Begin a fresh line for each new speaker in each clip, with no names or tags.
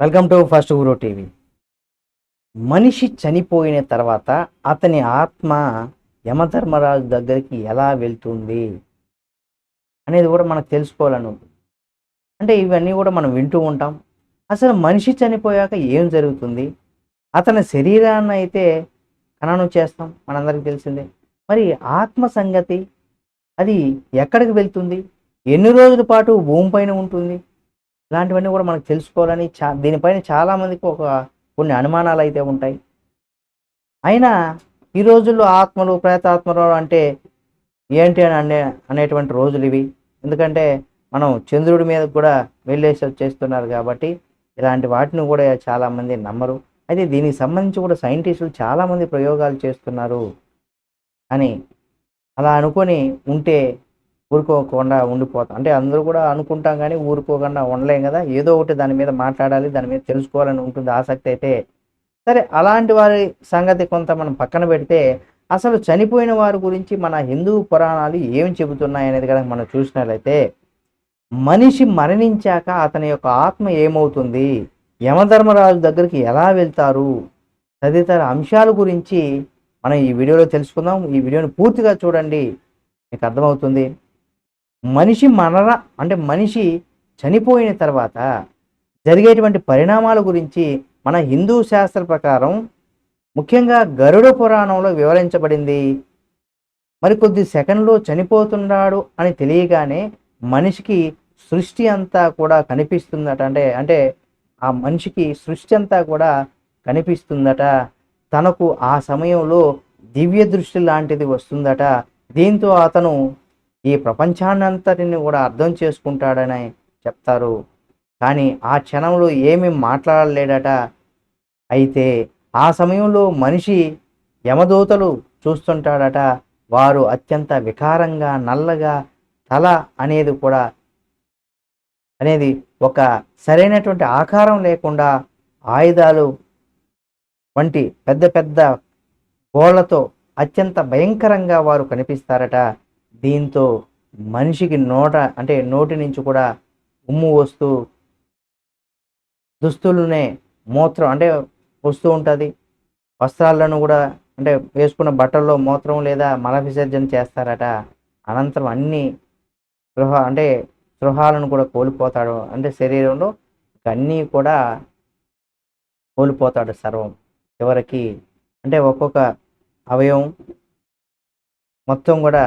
Welcome to first ఊరో TV. మనిషి చనిపోయిన తర్వాత అతని ఆత్మ యమధర్మరాజు దగ్గరికి ఎలా వెళ్తుంది అనేది కూడా మనకు తెలుసుకోవాలని అంటే ఇవన్నీ కూడా మనం వింటూ ఉంటాం. అసలు మనిషి చనిపోయాక ఏం జరుగుతుంది? అతని శరీరాన్ని అయితే ఖననం చేస్తాం. మనందరికీ తెలిసిందే. మరి ఆత్మ సంగతి అది ఎక్కడికి వెళ్తుంది? ఎన్ని రోజుల పాటు భూమిపైన ఉంటుంది? ఇలాంటివన్నీ కూడా మనకు తెలుసుకోవాలని చా దీనిపైన చాలామందికి ఒక కొన్ని అనుమానాలు అయితే ఉంటాయి. అయినా ఈ రోజుల్లో ఆత్మలు ప్రేతాత్మలు అంటే ఏంటి అని అనే అనేటువంటి రోజులు ఇవి. ఎందుకంటే మనం చంద్రుడి మీద కూడా వెళ్ళేసి వచ్చేస్తున్నారు కాబట్టి ఇలాంటి వాటిని కూడా చాలామంది నమ్మరు. అయితే దీనికి సంబంధించి కూడా సైంటిస్టులు చాలామంది ప్రయోగాలు చేస్తున్నారు అని అలా అనుకొని ఉంటే ఊరుకోకుండా ఉండిపోతాం. అంటే అందరూ కూడా అనుకుంటాం కానీ ఊరుకోకుండా ఉండలేం కదా. ఏదో ఒకటి దాని మీద మాట్లాడాలి దాని మీద తెలుసుకోవాలని ఉంటుంది ఆసక్తి అయితే. సరే అలాంటి వారి సంగతి కొంత మనం పక్కన పెడితే అసలు చనిపోయిన వారి గురించి మన హిందూ పురాణాలు ఏమి చెబుతున్నాయి అనేది కనుక మనం చూసినట్లయితే మనిషి మరణించాక అతని యొక్క ఆత్మ ఏమవుతుంది? యమధర్మరాజు దగ్గరికి ఎలా వెళ్తారు? తదితర అంశాల గురించి మనం ఈ వీడియోలో తెలుసుకుందాం. ఈ వీడియోని పూర్తిగా చూడండి. మీకు అర్థమవుతుంది. మనిషి మరణ అంటే మనిషి చనిపోయిన తర్వాత జరిగేటువంటి పరిణామాల గురించి మన హిందూ శాస్త్ర ప్రకారం ముఖ్యంగా గరుడ పురాణంలో వివరించబడింది. మరికొద్ది సెకండ్లో చనిపోతున్నాడు అని తెలియగానే మనిషికి సృష్టి అంతా కూడా కనిపిస్తుందట. అంటే అంటే ఆ మనిషికి సృష్టి అంతా కూడా కనిపిస్తుందట. తనకు ఆ సమయంలో దివ్య దృష్టి లాంటిది వస్తుందట. దీంతో అతను ఈ ప్రపంచాన్నంతటిని కూడా అర్థం చేసుకుంటాడని చెప్తారు. కానీ ఆ క్షణంలో ఏమీ మాట్లాడలేడట. అయితే ఆ సమయంలో మనిషి యమదూతలు చూస్తుంటాడట. వారు అత్యంత వికారంగా నల్లగా తల అనేది కూడా అనేది ఒక సరైనటువంటి ఆకారం లేకుండా ఆయుధాలు వంటి పెద్ద పెద్ద గోళ్ళతో అత్యంత భయంకరంగా వారు కనిపిస్తారట. దీంతో మనిషికి నోట అంటే నోటి నుంచి కూడా ఉమ్ము వస్తూ దుస్తులనే మూత్రం అంటే వస్తూ ఉంటుంది. వస్త్రాలను కూడా అంటే వేసుకున్న బట్టల్లో మూత్రం లేదా మల విసర్జన చేస్తారట. అనంతరం అన్ని గృహ అంటే గృహాలను కూడా కోల్పోతాడు. అంటే శరీరంలో అన్నీ కూడా కోల్పోతాడు సర్వం. చివరికి అంటే ఒక్కొక్క అవయవం మొత్తం కూడా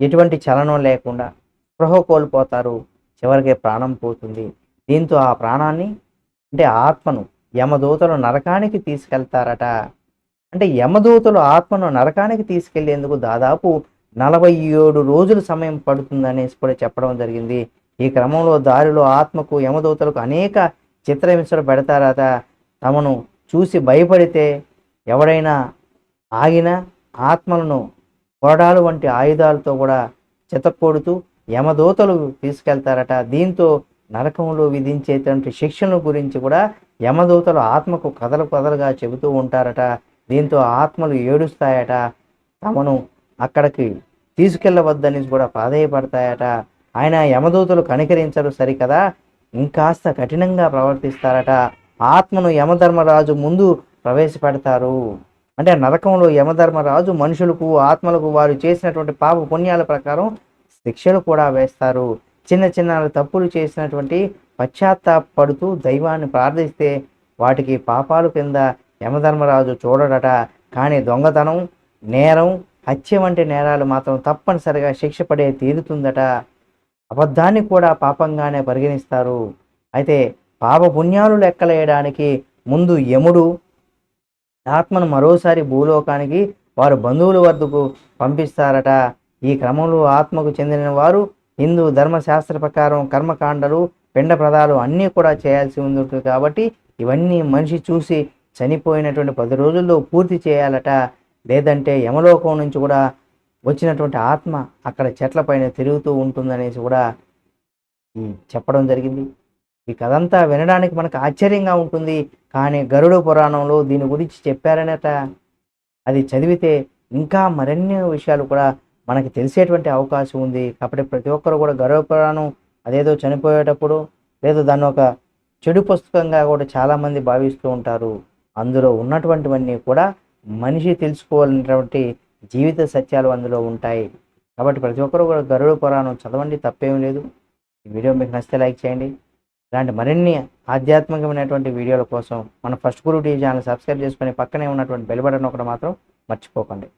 ఎటువంటి చలనం లేకుండా స్పృహ కోల్పోతారు. చివరికి ప్రాణం పోతుంది. దీంతో ఆ ప్రాణాన్ని అంటే ఆత్మను యమదూతలు నరకానికి తీసుకెళ్తారట. అంటే యమదూతలు ఆత్మను నరకానికి తీసుకెళ్ళేందుకు దాదాపు నలభై ఏడు రోజులు సమయం పడుతుందనేసి కూడా చెప్పడం జరిగింది. ఈ క్రమంలో దారిలో ఆత్మకు యమదూతలకు అనేక చిత్రహింసలు పెడతారట. తమను చూసి భయపడితే ఎవడైనా ఆగినా ఆత్మలను కొరడాలు వంటి ఆయుధాలతో కూడా చితక్కొడుతూ యమదూతలు తీసుకెళ్తారట. దీంతో నరకంలో విధించేటువంటి శిక్షణ గురించి కూడా యమదూతలు ఆత్మకు కథలు కథలుగా చెబుతూ ఉంటారట. దీంతో ఆత్మలు ఏడుస్తాయట. తమను అక్కడికి తీసుకెళ్ళవద్దని కూడా ప్రాధేయపడతాయట. ఆయన యమదూతలు కనికరించరు సరికదా? ఇంకాస్త కఠినంగా ప్రవర్తిస్తారట. ఆత్మను యమధర్మరాజు ముందు ప్రవేశపెడతారు. అంటే నరకంలో యమధర్మరాజు మనుషులకు ఆత్మలకు వారు చేసినటువంటి పాప పుణ్యాల ప్రకారం శిక్షలు కూడా వేస్తారు. చిన్న చిన్న తప్పులు చేసినటువంటి పశ్చాత్తాపడుతూ దైవాన్ని ప్రార్థిస్తే వాటికి పాపాలు కింద యమధర్మరాజు చూడడట. కానీ దొంగతనం నేరం హత్య వంటి నేరాలు మాత్రం తప్పనిసరిగా శిక్ష పడే తీరుతుందట. అబద్ధాన్ని కూడా పాపంగానే పరిగణిస్తారు. అయితే పాప పుణ్యాలు లెక్కలేయడానికి ముందు యముడు ఆత్మను మరోసారి భూలోకానికి వారు బంధువుల వద్దకు పంపిస్తారట. ఈ క్రమంలో ఆత్మకు చెందిన వారు హిందూ ధర్మశాస్త్ర ప్రకారం కర్మకాండలు పిండ ప్రదాలు అన్నీ కూడా చేయాల్సి ఉంటుంది కాబట్టి ఇవన్నీ మనిషి చూసి చనిపోయినటువంటి పది రోజుల్లో పూర్తి చేయాలట. లేదంటే యమలోకం నుంచి కూడా వచ్చినటువంటి ఆత్మ అక్కడ చెట్లపైన తిరుగుతూ ఉంటుందనేసి కూడా చెప్పడం జరిగింది. ఈ కథ అంతా వినడానికి మనకు ఆశ్చర్యంగా ఉంటుంది. కానీ గరుడ పురాణంలో దీని గురించి చెప్పారనట. అది చదివితే ఇంకా మరిన్ని విషయాలు కూడా మనకి తెలిసేటువంటి అవకాశం ఉంది. కాబట్టి ప్రతి ఒక్కరు కూడా గరుడ పురాణం అదేదో చనిపోయేటప్పుడు లేదు దాన్ని ఒక చెడు పుస్తకంగా కూడా చాలామంది భావిస్తూ ఉంటారు. అందులో ఉన్నటువంటివన్నీ కూడా మనిషి తెలుసుకోవాలనేటువంటి జీవిత సత్యాలు అందులో ఉంటాయి. కాబట్టి ప్రతి ఒక్కరు కూడా గరుడ పురాణం చదవండి తప్పేం లేదు. ఈ వీడియో మీకు నచ్చితే లైక్ చేయండి. ఇలాంటి మరిన్ని ఆధ్యాత్మికమైనటువంటి వీడియోల కోసం మన first Guru TV channel subscribe చేసుకొని పక్కనే ఉన్నటువంటి బెల్ బటన్ ఒకటి మాత్రం మర్చిపోకండి.